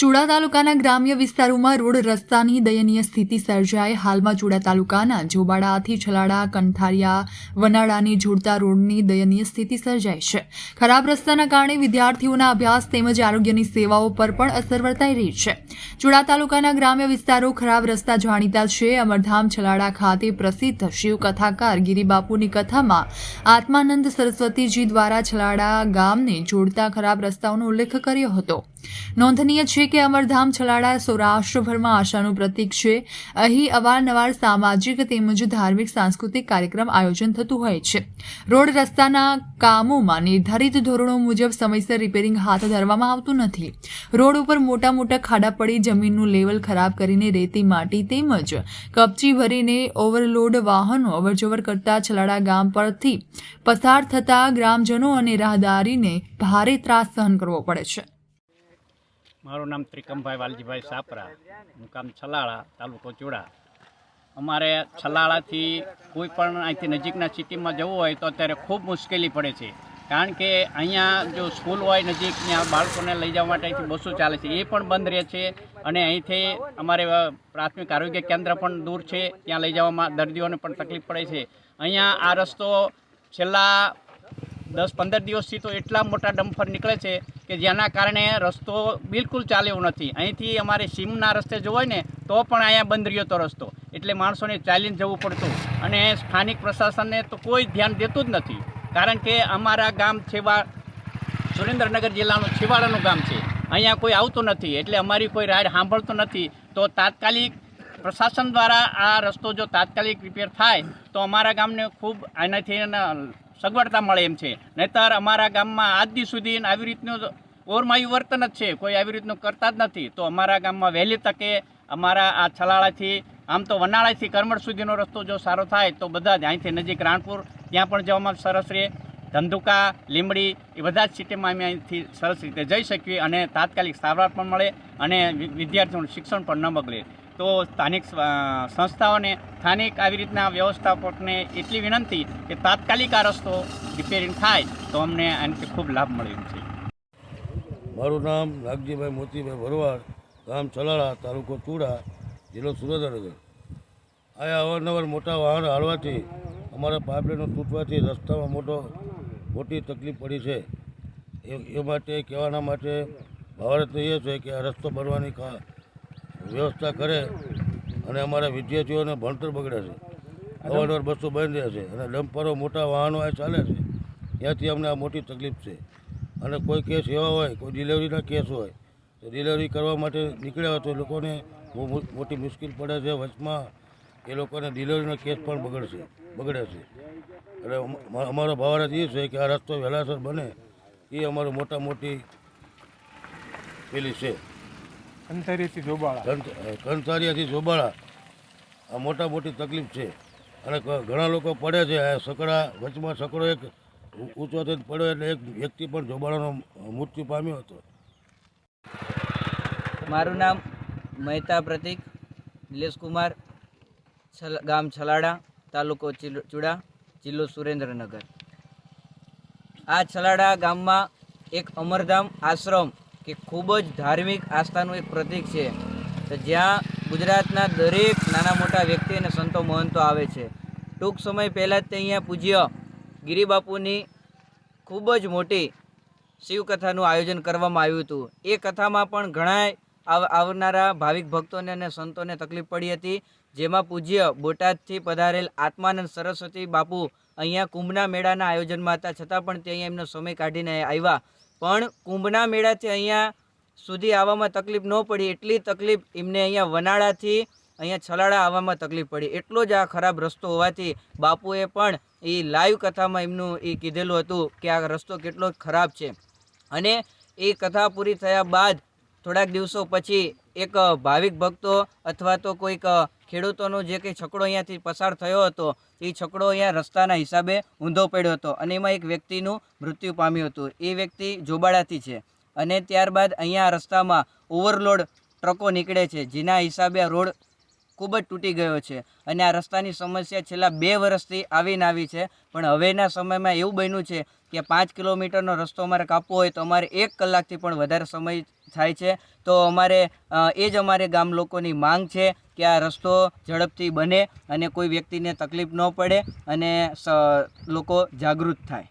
ચુડા તાલુકાના ગ્રામ્ય વિસ્તારોમાં રોડ રસ્તાની દયનીય સ્થિતિ સર્જાય હાલમાં ચુડા તાલુકાના જોબાડાથી છલાડા, કંઠારિયા, વનાળાને જોડતા રોડની દયનીય સ્થિતિ સર્જાઈ છે. ખરાબ રસ્તાના કારણે વિદ્યાર્થીઓના અભ્યાસ તેમજ આરોગ્યની સેવાઓ પર પણ અસર વર્તાઈ રહી છે. ચુડા તાલુકાના ગ્રામ્ય વિસ્તારો ખરાબ રસ્તા જાણીતા છે. અમરધામ, છલાડા ખાતે પ્રસિદ્ધ શિવ કથાકાર ગિરિબાપુની કથામાં આત્માનંદ સરસ્વતીજી દ્વારા છલાડા ગામને જોડતા ખરાબ રસ્તાઓનો ઉલ્લેખ કર્યો હતો. નોંધનીય છે કે અમરધામ છલાડા સૌરાષ્ટ્રભરમાં આશાનું પ્રતીક છે. અહીં અવારનવાર સામાજિક તેમજ ધાર્મિક સાંસ્કૃતિક કાર્યક્રમ આયોજન થતું હોય છે. રોડ રસ્તાના કામોમાં નિર્ધારિત ધોરણો મુજબ સમયસર રિપેરિંગ હાથ ધરવામાં આવતું નથી. રોડ ઉપર મોટા મોટા ખાડા પડી જમીનનું લેવલ ખરાબ કરીને રેતી માટી તેમજ કપચી ભરીને ઓવરલોડ વાહનો અવરજવર કરતા છલાડા ગામ પરથી પસાર થતા ગ્રામજનો અને રાહદારીને ભારે ત્રાસ સહન કરવો પડે છે. મારું નામ ત્રિકમભાઈ વાલજીભાઈ સાપરા. મુકામ છલાળા, તાલુકો ચુડા. અમારે છલાળાથી કોઈ પણ અહીંથી નજીકના સિટીમાં જવું હોય તો અત્યારે ખૂબ મુશ્કેલી પડે છે. કારણ કે અહીંયા જો સ્કૂલ હોય નજીક ત્યાં બાળકોને લઈ જવા માટે અહીંથી બસો ચાલે છે. એ પણ બંધ રહે છે અને અહીંથી અમારે પ્રાથમિક આરોગ્ય કેન્દ્ર પણ દૂર છે. ત્યાં લઈ જવામાં દર્દીઓને પણ તકલીફ પડે છે. અહીંયા આ રસ્તો છેલ્લા દસ પંદર દિવસથી તો એટલા મોટા ડમ્ફર નીકળે છે કે જેના કારણે રસ્તો બિલકુલ ચાલે એવું નથી. અહીંથી અમારે સીમના રસ્તે જવું હોય ને, તો પણ અહીંયા બંધ રહ્યો તો રસ્તો. એટલે માણસોને ચાલીને જવું પડતું. અને સ્થાનિક પ્રશાસનને તો કોઈ ધ્યાન દેતું જ નથી. કારણ કે અમારા ગામ છેવા, સુરેન્દ્રનગર જિલ્લાનું છેવાડાનું ગામ છે. અહીંયા કોઈ આવતું નથી. એટલે અમારી કોઈ રાડ સાંભળતું નથી. તો તાત્કાલિક પ્રશાસન દ્વારા આ રસ્તો જો તાત્કાલિક રિપેર થાય, તો અમારા ગામને ખૂબ આનાથી સગવડતા મળે એમ છે. નહીતર અમારા ગામમાં આજ સુધી આવી રીતનું ઓરમાયું વર્તન જ છે. કોઈ આવી રીતનું કરતા જ નથી. તો અમારા ગામમાં વહેલી તકે અમારા આ છલાળાથી, આમ તો વનાળાથી કરમડ સુધીનો રસ્તો જો સારો થાય, તો બધા જ અહીંથી નજીક રાણપુર, ત્યાં પણ જવામાં સરસ રહે. ધંધુકા, લીંબડી, એ બધા જ સિટીમાં અમે અહીંથી સરસ રીતે જઈ શકીએ અને તાત્કાલિક સારવાર પણ મળે અને વિદ્યાર્થીઓનું શિક્ષણ પણ ન બગડે. તો સ્થાનિક સંસ્થાઓને સ્થાનિક આવી રીતના વ્યવસ્થાપકને એટલી વિનંતી કે તાત્કાલિક આ રસ્તો રિપેરિંગ થાય તો અમને આનાથી ખૂબ લાભ મળ્યો છે. મારું નામ નાગજીભાઈ મોતીભાઈ ભરવાડ, ગામ ચલાળા, તાલુકો ચૂડા, જિલ્લો સુરેન્દ્રનગર. આ અવારનવાર મોટા વાહન હાલવાથી અમારા પાઇપલાઇનો તૂટવાથી રસ્તામાં મોટો, મોટી તકલીફ પડી છે. એ માટે કહેવાના માટે ભારત એ છે કે આ રસ્તો બનવાની વ્યવસ્થા કરે અને અમારા વિદ્યાર્થીઓને ભણતર બગડે છે. અવારનવાર બસો બંધ રહે છે અને ડમ્પરો મોટા વાહનો આ ચાલે છે. ત્યાંથી અમને આ મોટી તકલીફ છે. અને કોઈ કેસ એવા હોય, કોઈ ડિલિવરીના કેસ હોય, તો ડિલિવરી કરવા માટે નીકળ્યા હોય તો એ લોકોને બહુ મોટી મુશ્કેલ પડે છે. વચમાં એ લોકોને ડિલિવરીનો કેસ પણ બગડશે, બગડે છે. એટલે અમારો ભાવાર્થ એ છે કે આ રસ્તો વહેલાસર બને, એ અમારું મોટા મોટી પેલી છે. અંતરેથી જોબાળા. કંથારીયાથી કંથારિયાથી જોબાળા. આ મોટા મોટી તકલીફ છે. અને ઘણા લોકો પડે છે. સકડા વચમાં સકડો એક ઊંચો થઈને પડ્યો એટલે એક વ્યક્તિ પણ જોબાળાનો મૃત્યુ પામ્યો હતો. મારું નામ મહેતા પ્રતિક નિલેશકુમાર ગામ છલાડા તાલુકો ચિલ- ચુડા જિલ્લો સુરેન્દ્રનગર. આ છલાડા ગામમાં એક અમરધામ આશ્રમ કે ખૂબ જ ધાર્મિક આસ્થાનું એક પ્રતીક છે. તો જ્યાં ગુજરાતના દરેક નાના મોટા વ્યક્તિ અને સંતો મહંતો આવે છે. ટૂંક સમય પહેલાં જ તે અહીંયા પૂજ્ય ગિરિબાપુની ખૂબ જ મોટી શિવકથાનું આયોજન કરવામાં આવ્યું હતું. એ કથામાં પણ ઘણા આવ- આવનારા ભાવિક ભક્તોને અને સંતોને તકલીફ પડી હતી. જેમાં પૂજ્ય બોટાદથી પધારેલ આત્માનંદ સરસ્વતી બાપુ અહીંયા કુંભના મેળાના આયોજનમાં હતા. છતાં પણ તે અહીંયા એમનો સમય કાઢીને આવ્યા. પણ કુંભના મેળાથી અહીંયા સુધી આવવામાં તકલીફ ન પડી. એટલી તકલીફ એમને અહીંયા વનાળાથી અહીંયા છલાડા આવવામાં તકલીફ પડી. એટલો જ આ ખરાબ રસ્તો હોવાથી બાપુએ પણ એ લાઈવ કથામાં એમનું એ કીધેલું હતું કે આ રસ્તો કેટલો ખરાબ છે. અને એ કથા પૂરી થયા બાદ થોડાક દિવસો પછી એક ભાવિક ભક્તો અથવા તો કોઈક ખેડૂતોનો જે કંઈ છકડો અહીંયાથી પસાર થયો હતો, એ છકડો અહીંયા રસ્તાના હિસાબે ઊંધો પડ્યો હતો અને એમાં એક વ્યક્તિનું મૃત્યુ પામ્યું હતું. એ વ્યક્તિ જોબાળાથી છે અને ત્યારબાદ અહીંયા રસ્તામાં ઓવરલોડ ટ્રકો નીકળે છે, જેના હિસાબે આ રોડ ખૂબ જ તૂટી ગયો છે અને આ રસ્તાની સમસ્યા છેલ્લા બે વર્ષથી આવીને આવી છે. પણ હવેના સમયમાં એવું બન્યું છે કે પાંચ કિલોમીટરનો રસ્તો અમારે કાપવો હોય તો અમારે એક કલાકથી પણ વધારે સમય થાય છે. તો અમારે એ જ અમારે ગામ લોકોની માંગ છે કે આ રસ્તો ઝડપથી બને અને કોઈ વ્યક્તિને તકલીફ ન પડે અને લોકો જાગૃત થાય.